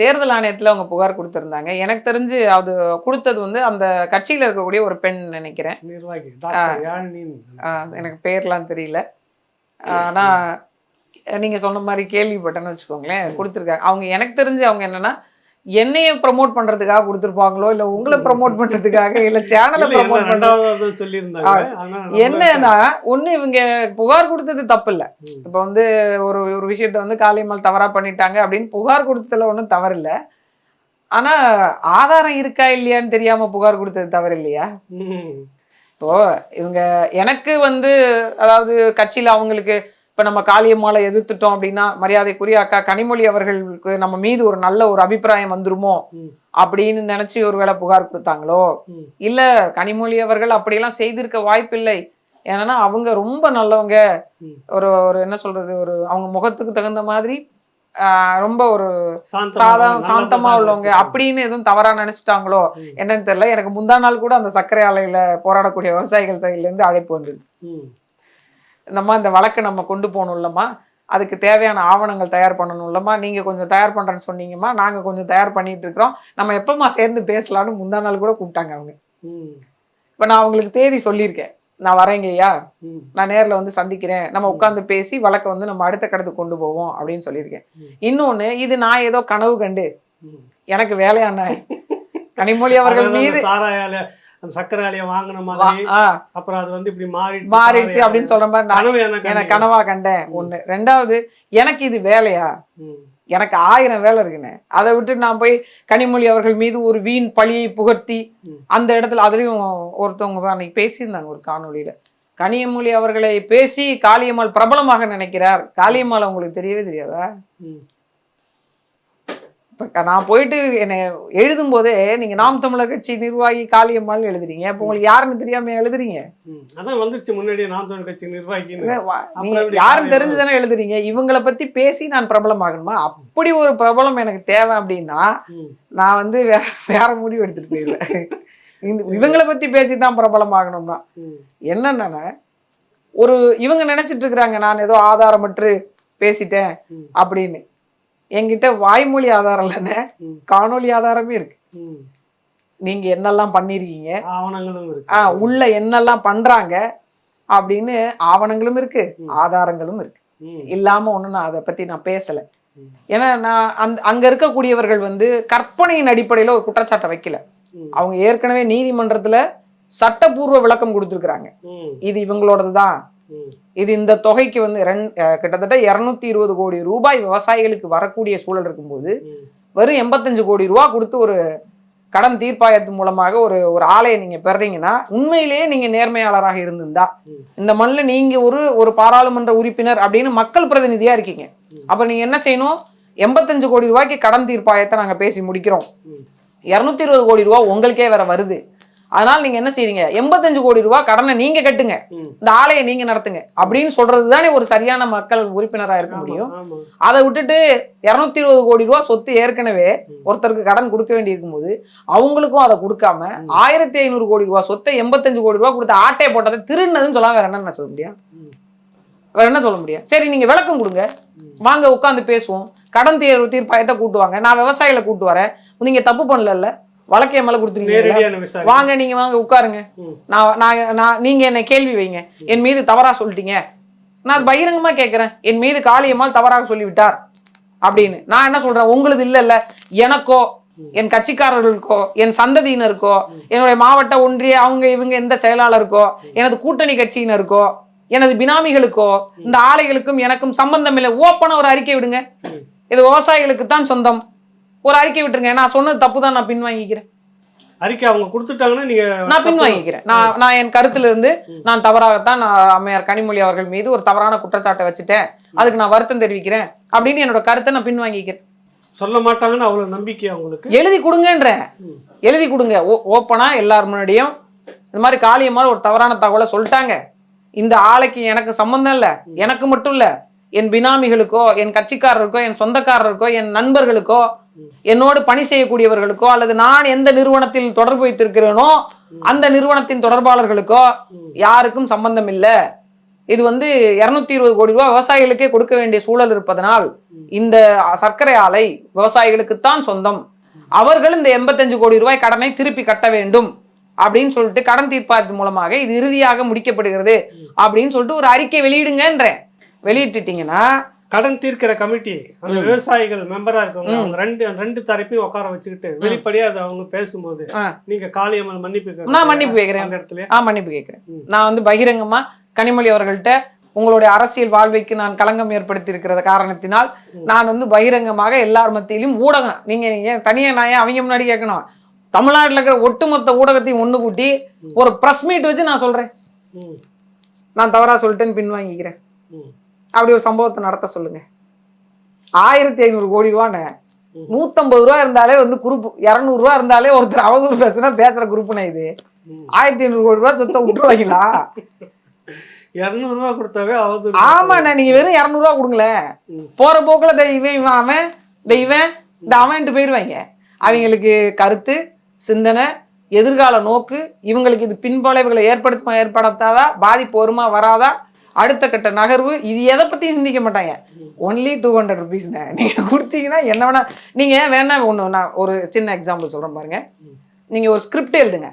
தேர்தல் ஆணையத்துல அவங்க புகார் கொடுத்திருந்தாங்க. எனக்கு தெரிஞ்சு அது கொடுத்தது வந்து அந்த கட்சியில இருக்கக்கூடிய ஒரு பெண் நினைக்கிறேன். எனக்கு பேர்லாம் தெரியல. ஆனா நீங்க சொன்ன மாதிரி கேள்விப்பட்டேன்னு வச்சுக்கோங்களேன் கொடுத்துருக்காங்க. அவங்க எனக்கு தெரிஞ்சு அவங்க என்னன்னா என்னைய ப்ரமோட் பண்றதுக்காக கொடுத்துருப்பாங்களோ இல்ல உங்களை ப்ரமோட் பண்றதுக்காக இல்ல சேனலை ப்ரமோட் பண்றது சொல்லியிருந்தாங்க. என்னன்னா ஒண்ணு இவங்க புகார் கொடுத்தது தப்பு இல்ல. இப்ப வந்து ஒரு ஒரு விஷயத்த வந்து காளியம்மாள் தவறா பண்ணிட்டாங்க அப்படின்னு புகார் கொடுத்ததுல ஒண்ணும் தவறு இல்ல ஆனா ஆதாரம் இருக்கா இல்லையான்னு தெரியாம புகார் கொடுத்தது தவறு இல்லையா. இப்போ இவங்க எனக்கு வந்து அதாவது கட்சியில அவங்களுக்கு இப்ப நம்ம காளியம்மாளை எதிர்த்துட்டோம் அப்படின்னா மரியாதைக்குரிய அக்கா கனிமொழி அவர்களுக்கு நம்ம மீது ஒரு நல்ல ஒரு அபிப்பிராயம் வந்துருமோ. அப்படின்னு நினைச்சு ஒருவேளை புகார் கொடுத்தாங்களோ. இல்ல கனிமொழி அவர்கள் அப்படியெல்லாம் செய்திருக்க வாய்ப்பில்லை ஏன்னா அவங்க ரொம்ப நல்லவங்க. ஒரு ஒரு என்ன சொல்றது ஒரு அவங்க முகத்துக்கு தகுந்த மாதிரி ரொம்ப ஒரு சாந்தமா, சாதா நல்ல சாந்தமா உள்ளவங்க. அப்படின்னு எதுவும் தவறா நினைச்சிட்டாங்களோ. என்னன்னு தெரியல எனக்கு முந்தா நாள் கூட அந்த சர்க்கரை ஆலையில போராடக்கூடிய விவசாயிகள் இருந்து அழைப்பு வந்தது ம். நம்ம இந்த வழக்கை நம்ம கொண்டு போகணும்லம்மா அதுக்கு தேவையான ஆவணங்கள் தயார் பண்ணணும்லம்மா நீங்க கொஞ்சம் தயார் பண்றேன்னு சொன்னீங்கம்மா நாங்க கொஞ்சம் தயார் பண்ணிட்டு இருக்கிறோம் நம்ம எப்பமா சேர்ந்து பேசலாம்னு முந்தா நாள் கூட கூப்பிட்டாங்க அவங்க. இப்ப நான் அவங்களுக்கு தேதி சொல்லியிருக்கேன் நான் வரேங்க ம். நான் நேர்ல வந்து சந்திக்கிறேன் நம்ம உட்கார்ந்து பேசி வழக்கை வந்து நம்ம அடுத்த கடத்துக்கு கொண்டு போவோம் அப்படின்னு சொல்லியிருக்கேன் ம். இன்னொன்னு இது நான் ஏதோ கனவு கண்டு. எனக்கு வேலையான கனிமொழி அவர்கள் மீது அந்த சக்கரை ஆலையை வாங்கின மாதிரி அப்புறம் அது வந்து இப்படி மாறிடுச்சு மாறிடுச்சு. அப்படின்னு சொல்ற மாதிரி கனவு எனக்கு கனவா கண்டேன். ஒண்ணு. ரெண்டாவது எனக்கு இது வேலையா. எனக்கு ஆயிரம் வேலை இருக்குண்ணே அதை விட்டு நான் போய் கனிமொழி அவர்கள் மீது ஒரு வீண் பழியை புகழ்த்தி ம். அந்த இடத்துல அதுலயும் ஒருத்தவங்க அன்னைக்கு பேசியிருந்தாங்க ஒரு காணொளியில. கனியமொழி அவர்களை பேசி காளியம்மாள் பிரபலமாக நினைக்கிறார். காளியம்மாள் உங்களுக்கு தெரியவே தெரியாதா. இப்ப நான் போயிட்டு என்னை எழுதும் போதே நீங்க நாம் தமிழர் கட்சி நிர்வாகி காளியம்மாள் எழுதுறீங்க அப்போ உங்களுக்கு யாருன்னு தெரியாம எழுதுறீங்க. அதான் வந்துருச்சு முன்னாடியே நாம் தமிழ் கட்சி எப்படி யாரும் காளியம்மாள்? தெரிஞ்சுதானே எழுதுறீங்க இவங்களை பத்தி பேசி நான் பிரபலமாகணுமா அப்படி ஒரு பிரபலம் எனக்கு தேவை அப்படின்னா. நான் வந்து வேற வேற முடிவு எடுத்துட்டு போயிடுவேன் இந்த இவங்களை பத்தி பேசி தான் பிரபலமாகணும்னா ம். என்னன்னா ஒரு இவங்க நினைச்சிட்டு இருக்கிறாங்க நான் ஏதோ ஆதாரமற்று பேசிட்டேன். அப்படின்னு என்கிட்ட வாய்மொழி ஆதாரம் இல்லைன்னு ம். காணொளி ஆதாரமே இருக்கு. நீங்க என்னெல்லாம் பண்ணிருக்கீங்க ஆவணங்களும் இருக்கு ஆ உள்ள என்னெல்லாம் பண்றாங்க அப்படின்னு ஆவணங்களும் இருக்கு. ஆதாரங்களும் இருக்கு. இல்லாம ஒண்ணு நான் அதை பத்தி நான் பேசல. ஏன்னா நான் அந்த அங்க இருக்கக்கூடியவர்கள் வந்து கற்பனையின் அடிப்படையில ஒரு குற்றச்சாட்டை வைக்கல. அவங்க ஏற்கனவே நீதிமன்றத்துல சட்டப்பூர்வ விளக்கம் கொடுத்துருக்குறாங்க. இது இவங்களோடது தான். இது இந்த தொகைக்கு வந்து ரெண் கிட்டத்தட்ட இரநூத்தி இருபது கோடி ரூபாய் விவசாயிகளுக்கு வரக்கூடிய சூழல் இருக்கும்போது. வெறும் எண்பத்தஞ்சு கோடி ரூபா கொடுத்து ஒரு கடன் தீர்ப்பாயத்து மூலமாக ஒரு ஒரு ஆலையை நீங்க பெறீங்கன்னா உண்மையிலேயே நீங்க நேர்மையாளராக இருந்திருந்தா. இந்த மண்ணில் நீங்க ஒரு ஒரு பாராளுமன்ற உறுப்பினர் அப்படின்னு மக்கள் பிரதிநிதியா இருக்கீங்க. அப்ப நீங்க என்ன செய்யணும் எண்பத்தஞ்சு கோடி ரூபாய்க்கு கடன் தீர்ப்பாயத்தை நாங்க பேசி முடிக்கிறோம். இரநூத்தி இருபது கோடி ரூபா உங்களுக்கே வேற வருது அதனால நீங்க என்ன செய்றீங்க எண்பத்தஞ்சு கோடி ரூபா கடனை நீங்க கட்டுங்க. இந்த ஆலையை நீங்க நடத்துங்க அப்படின்னு சொல்றது தானே ஒரு சரியான மக்கள் உறுப்பினரா இருக்க முடியும். அதை விட்டுட்டு இருநூத்தி இருபது கோடி ரூபா சொத்து ஏற்கனவே. ஒருத்தருக்கு கடன் கொடுக்க வேண்டி இருக்கும்போது அவங்களுக்கும் அதை கொடுக்காம. ஆயிரத்தி ஐநூறு கோடி ரூபா சொத்தை எண்பத்தஞ்சு கோடி ரூபா கொடுத்து ஆட்டையை போட்டதை திருடுனதுன்னு சொல்லாம வேற என்ன சொல்ல முடியும். வேற என்ன சொல்ல முடியும் சரி நீங்க விளக்கம் கொடுங்க. வாங்க உட்காந்து பேசுவோம் கடன் தீர்வு தீர்ப்பாயத்தை கூட்டுவாங்க நான் விவசாயிகளை கூட்டு வரேன் நீங்க தப்பு பண்ணல வழக்கை மேல கொடுத்துருக்கீங்க வாங்க நீங்க வாங்க உட்காருங்க. நான் நான் நீங்க என்னை கேள்வி வைங்க. என் மீது தவறா சொல்லிட்டீங்க. நான் பகிரங்கமா கேட்கிறேன் என் மீது காளியம்மாள் தவறாக சொல்லிவிட்டார். அப்படின்னு. நான் என்ன சொல்றேன்? உங்களுது இல்ல இல்ல எனக்கோ என் கட்சிக்காரர்களுக்கோ என் சந்ததியினருக்கோ என்னுடைய மாவட்ட ஒன்றிய அவங்க இவங்க எந்த செயலாளருக்கோ எனது கூட்டணி கட்சியினருக்கோ எனது பினாமிகளுக்கோ இந்த ஆலைகளுக்கும் எனக்கும் சம்பந்தம் இல்லை. ஓப்பனா ஒரு அறிக்கை விடுங்க. இது விவசாயிகளுக்கு தான் சொந்தம். ஒரு அறிக்கை விட்டுருங்க. நான் சொன்னது தப்பு தான் நான் பின்வாங்கிக்கிறேன் அறிக்கை அவங்க கொடுத்துட்டாங்கன்னா நீங்க நான் பின்வாங்கிக்கிறேன் நான் நான் என் கருத்துல இருந்து. நான் தவறாகத்தான் நான் அம்மையார் கனிமொழி அவர்கள் மீது ஒரு தவறான குற்றச்சாட்டை வச்சுட்டேன். அதுக்கு நான் வருத்தம் தெரிவிக்கிறேன். அப்படின்னு என்னோட கருத்தை நான் பின்வாங்கிக்கிறேன் சொல்ல மாட்டாங்கன்னு அவ்வளவு நம்பிக்கை அவங்களுக்கு எழுதி கொடுங்கன்றேன். ம். எழுதி கொடுங்க. ஓ- ஓப்பனா எல்லார் முன்னாடியும் இந்த மாதிரி காளியம்மாள் ஒரு தவறான தகவலை சொல்லிட்டாங்க. இந்த ஆலைக்கு எனக்கு சம்பந்தம் இல்லை. எனக்கு மட்டும் இல்லை. என் பினாமிகளுக்கோ என் கட்சிக்காரருக்கோ என் சொந்தக்காரருக்கோ என் நண்பர்களுக்கோ என்னோடு பணி செய்யக்கூடியவர்களுக்கோ அல்லது நான் எந்த நிறுவனத்தில் தொடர்பு வைத்திருக்கிறேனோ அந்த நிறுவனத்தின் தொடர்பாளர்களுக்கோ யாருக்கும் சம்பந்தம் இல்லை. இது வந்து இருநூத்தி இருபது கோடி ரூபாய் விவசாயிகளுக்கே கொடுக்க வேண்டிய சூழல் இருப்பதனால் இந்த சர்க்கரை ஆலை விவசாயிகளுக்குத்தான் சொந்தம். அவர்கள் இந்த எண்பத்தஞ்சு கோடி ரூபாய் கடனை திருப்பி கட்ட வேண்டும் அப்படின்னு சொல்லிட்டு கடன் தீர்ப்பாயத்தின் மூலமாக இது இறுதியாக முடிக்கப்படுகிறது அப்படின்னு சொல்லிட்டு ஒரு அறிக்கை வெளியிடுங்கன்றேன். வெளியிட்டுட்டீங்கன்னா கடன் தீர்க்கிற கமிட்டி அந்த விவசாயிகள் மெம்பரா இருக்கவங்க அவங்க ரெண்டு ரெண்டு தரப்பையும் உட்கார வச்சுக்கிட்டு வெளிப்படையா அதை அவங்க பேசும்போது. நீங்க காளியம்மல் மன்னிப்பு. நான் மன்னிப்பு கேட்கிறேன். அந்த இடத்துல. ஆ மன்னிப்பு கேட்கிறேன். நான் வந்து பகிரங்கமா கனிமொழி அவர்கள்ட்ட உங்களுடைய அரசியல் வாழ்வைக்கு நான் களங்கம் ஏற்படுத்தி இருக்கிற காரணத்தினால் நான் வந்து பகிரங்கமாக எல்லார் மத்தியிலும் ஊடகம் நீங்க ஏன் தனியா நான் ஏன் அவங்க முன்னாடி கேட்கணும்? தமிழ்நாட்டில் இருக்கிற ஒட்டுமொத்த ஊடகத்தையும் ஒண்ணு கூட்டி ஒரு ப்ரெஸ் மீட் வச்சு நான் சொல்றேன். ம், நான் தவறா சொல்லிட்டேன்னு பின்வாங்கிக்கிறேன். அப்படி ஒரு சம்பவத்தை நடத்த சொல்லுங்க ஆயிரத்தி ஐநூறு கோடி ரூபான்னு. நூத்தம்பது ரூபா இருந்தாலே வந்து குரூப் இரநூறு ரூபா இருந்தாலே ஒருத்தர் அவதூறு பேசுனா பேசுற குரூப்னா இது. ஆயிரத்தி ஐநூறு கோடி ரூபா சொத்தை விட்டுருவாங்களா இருநூறு ரூபா கொடுத்தாவே ஆமாண்ணா நீங்க வெறும் இரநூறுவா கொடுங்களேன். போற போக்குல இந்த இவன் அவன் இந்த இவன் இந்த அவன்ட்டு போயிடுவாங்க அவங்களுக்கு கருத்து சிந்தனை எதிர்கால நோக்கு இவங்களுக்கு இது பின்பளைவுகளை ஏற்படுத்துமா ஏற்படுத்தாதா பாதிப்பு வருமா வராதா அடுத்த கட்ட நகர்வு இது எதை பற்றியும் சிந்திக்க மாட்டாங்க. ஒன்லி டூ ஹண்ட்ரட் ருபீஸ்ண்ணே நீங்க கொடுத்தீங்கன்னா என்ன வேணா நீங்க வேணா ஒன்று நான் ஒரு சின்ன எக்ஸாம்பிள் சொல்றேன் பாருங்க. நீங்க ஒரு ஸ்கிரிப்ட் எழுதுங்க.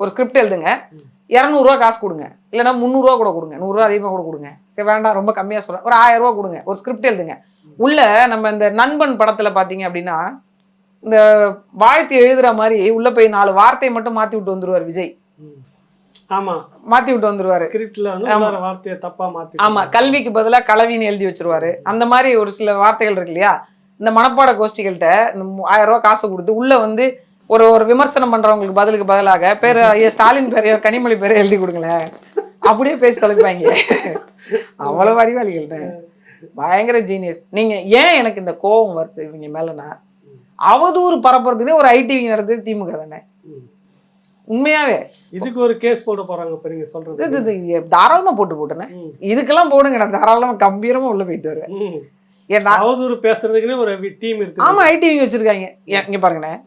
ஒரு ஸ்கிரிப்ட் எழுதுங்க. இரநூறுவா காசு கொடுங்க. இல்லைன்னா முந்நூறுரூவா கூட கொடுங்க. நூறுரூவா அதிகமாக கூட கொடுங்க. சரி வேண்டாம் ரொம்ப கம்மியாக சொல்கிறேன் ஒரு ஆயிரரூவா கொடுங்க. ஒரு ஸ்கிரிப்ட் எழுதுங்க. உள்ள நம்ம இந்த நண்பன் படத்தில் பார்த்தீங்க அப்படின்னா இந்த வாழ்த்து எழுதுகிற மாதிரி உள்ள போய் நாலு வார்த்தையை மட்டும் மாற்றி விட்டு வந்துடுவார் விஜய். ஆமா. மாற்றி விட்டு வந்துருவாரு. ஸ்கிரிப்ட்ல வந்து வார்த்தையை தப்பா மாத்தி ஆமா கல்விக்கு பதிலாக கலவின்னு எழுதி வச்சிருவாரு. அந்த மாதிரி ஒரு சில வார்த்தைகள் இருக்கு இல்லையா? இந்த மனப்பாட கோஷ்டிகள்கிட்ட இந்த ஆயிரம் ரூபாய் காசு கொடுத்து உள்ள வந்து ஒரு ஒரு விமர்சனம் பண்றவங்களுக்கு பதிலுக்கு பதிலாக பேர் ஐயா ஸ்டாலின் பேரையோ கனிமொழி பேரையோ எழுதி கொடுங்களேன். அப்படியே பேசி தொலைப்பாங்க. அவ்வளவு அறிவாளிகள்ட்ட பயங்கர ஜீனியஸ் நீங்க ஏன் எனக்கு இந்த கோபம் வருது இவங்க மேலனா? அவதூறு பரப்புறதுக்குனே ஒரு ஐடிவி நடத்துது திமுக தானே. உண்மையாவே. இதுக்கு ஒரு கேஸ் போட போறாங்க இப்ப நீங்க சொல்றது. இது- இது தாராளமா போட்டு போட்டேனே. இதுக்கெல்லாம் போடுங்க நான் தாராளமா கம்பீரமா உள்ள போயிட்டு வருவேன். ம். ஏன்னா அவதூறு பேசுறதுக்குன்னே ஒரு டீம் இருக்கு ஆமா ஐடிவி வச்சிருக்காங்க. ஏன் இங்க பாருங்கண்ணே